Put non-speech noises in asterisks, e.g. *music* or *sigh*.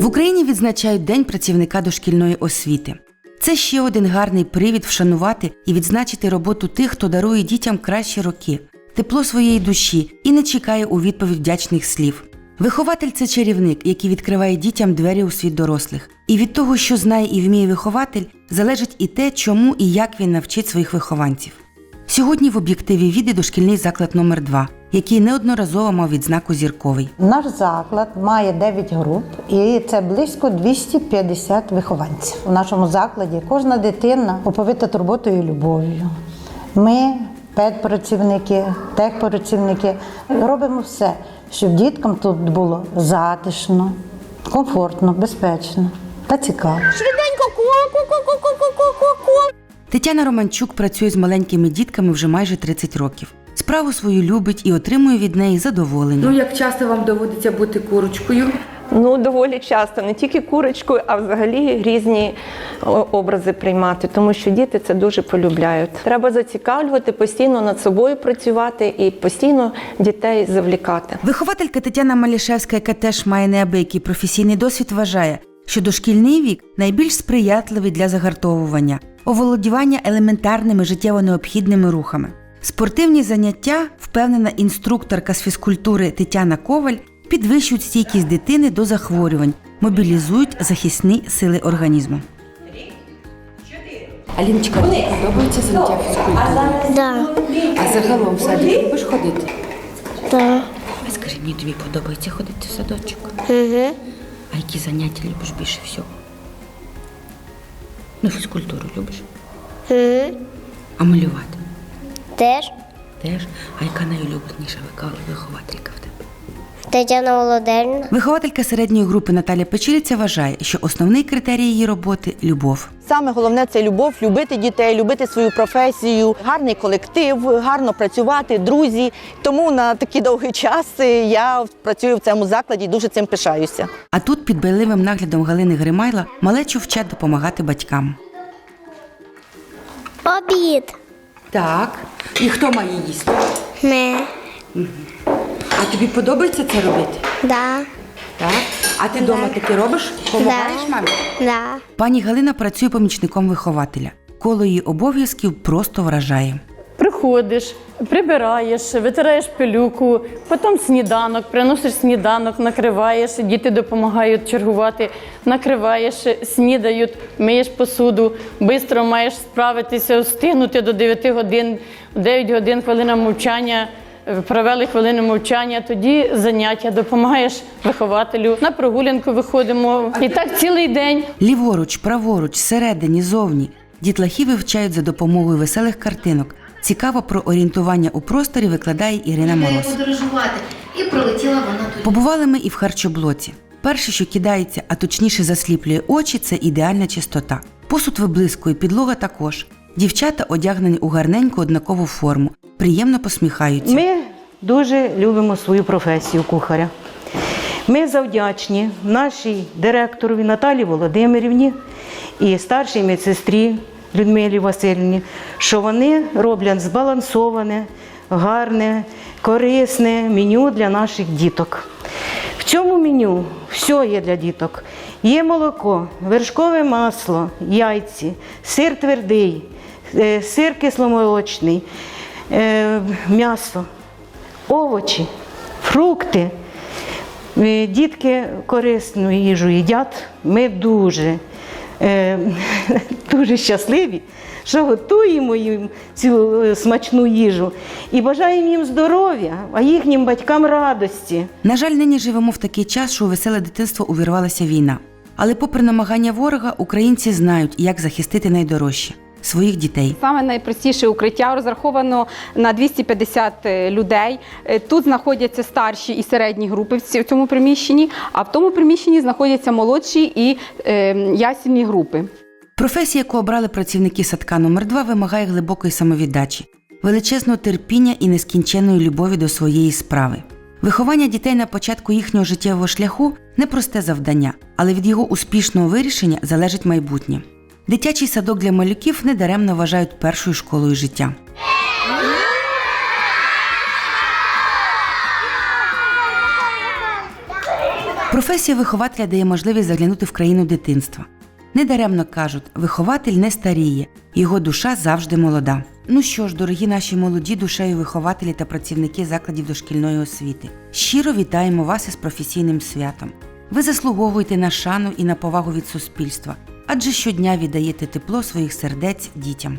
В Україні відзначають День працівника дошкільної освіти. Це ще один гарний привід вшанувати і відзначити роботу тих, хто дарує дітям кращі роки, тепло своєї душі і не чекає у відповідь вдячних слів. Вихователь це чарівник, який відкриває дітям двері у світ дорослих. І від того, що знає і вміє вихователь, залежить і те, чому і як він навчить своїх вихованців. Сьогодні в об'єктиві віди дошкільний заклад номер 2 який неодноразово мав відзнаку зірковий. Наш заклад має 9 груп, і це близько 250 вихованців. У нашому закладі кожна дитина оповита турботою і любов'ю. Ми, педпрацівники, техпрацівники, робимо все, щоб діткам тут було затишно, комфортно, безпечно та цікаво. Швиденько ку-ку-ку-ку-ку-ку-ку. Тетяна Романчук працює з маленькими дітками вже майже 30 років. Справу свою любить і отримує від неї задоволення. Ну, як часто вам доводиться бути курочкою? Ну, доволі часто, не тільки курочкою, а взагалі різні образи приймати, тому що діти це дуже полюбляють. Треба зацікавлювати, постійно над собою працювати і постійно дітей завлікати. Вихователька Тетяна Малішевська, яка теж має неабиякий професійний досвід, вважає, що дошкільний вік найбільш сприятливий для загартовування, оволодівання елементарними життєво необхідними рухами. Спортивні заняття, впевнена інструкторка з фізкультури Тетяна Коваль, підвищують стійкість дитини до захворювань, мобілізують захисні сили організму. Аліночка, тобі подобається заняття фізкультури? Да. А загалом в садик любиш ходити? Да. А скажи, мені тобі подобається ходити в садочок? Угу. А які заняття любиш більше всього? Ну, фізкультуру любиш, Угу. а малювати Теж теж. А яка найулюбленіша вихователька в тебе? Тетяна Володимирівна. Вихователька середньої групи Наталя Печериця вважає, що основний критерій її роботи любов. Саме головне це любов, любити дітей, любити свою професію, гарний колектив, гарно працювати, друзі. Тому на такий довгий час я працюю в цьому закладі і дуже цим пишаюся. А тут під байливим наглядом Галини Гримайла малечу вчать допомагати батькам. Обід. Так. І хто має їсти? Ми. А тобі подобається це робити? Да. Так. А ти вдома таке робиш? Помагаєш Да. мамі? Да. Пані Галина працює помічником вихователя. Коло її обов'язків просто вражає. Приходиш, прибираєш, витираєш пилюку, потім сніданок, приносиш сніданок, накриваєш, діти допомагають чергувати, накриваєш, снідають, миєш посуду, швидко маєш справитися, встигнути до 9 годин, 9 годин хвилина мовчання. е, Провели хвилину мовчання, тоді заняття, допомагаєш вихователю. На прогулянку виходимо. І так цілий день. Ліворуч, праворуч, всередині, зовні. Дітлахи вивчають за допомогою веселих картинок. Цікаво про орієнтування у просторі викладає Ірина Мороз. подорожувати. І пролетіла вона тут. Побували ми і в харчоблоці. Перше, що кидається, а точніше засліплює очі, це ідеальна чистота. Посуд виблискує, підлога також. Дівчата одягнені у гарненьку однакову форму, приємно посміхаються. Ми дуже любимо свою професію кухаря. Ми завдячні нашій директорові Наталі Володимирівні і старшій медсестрі Людмилі Васильівні, що вони роблять збалансоване, гарне, корисне меню для наших діток. В цьому меню все є для діток. Є молоко, вершкове масло, яйці, сир твердий, е, сир кисломолочний, е, м'ясо, овочі, фрукти. Е, Дітки корисну їжу їдять. Ми дуже, е, *laughs* дуже щасливі, що готуємо їм цю е, смачну їжу і бажаємо їм здоров'я, а їхнім батькам радості. На жаль, нині живемо в такий час, що у веселе дитинство увірвалася війна. Але, попри намагання ворога, українці знають, як захистити найдорожче своїх дітей. Саме найпростіше укриття розраховано на 250 людей. Е, Тут знаходяться старші і середні групи в цьому приміщенні, а в тому приміщенні знаходяться молодші і е, ясільні групи. Професія, яку обрали працівники садка номер 2 вимагає глибокої самовіддачі, величезного терпіння і нескінченної любові до своєї справи. Виховання дітей на початку їхнього життєвого шляху непросте завдання, але від його успішного вирішення залежить майбутнє. Дитячий садок для малюків недаремно вважають першою школою життя. Професія вихователя дає можливість заглянути в країну дитинства. Недаремно кажуть, вихователь не старіє, його душа завжди молода. Ну що ж, дорогі наші молоді душею вихователі та працівники закладів дошкільної освіти, щиро вітаємо вас із професійним святом. Ви заслуговуєте на шану і на повагу від суспільства, адже щодня віддаєте тепло своїх сердець дітям.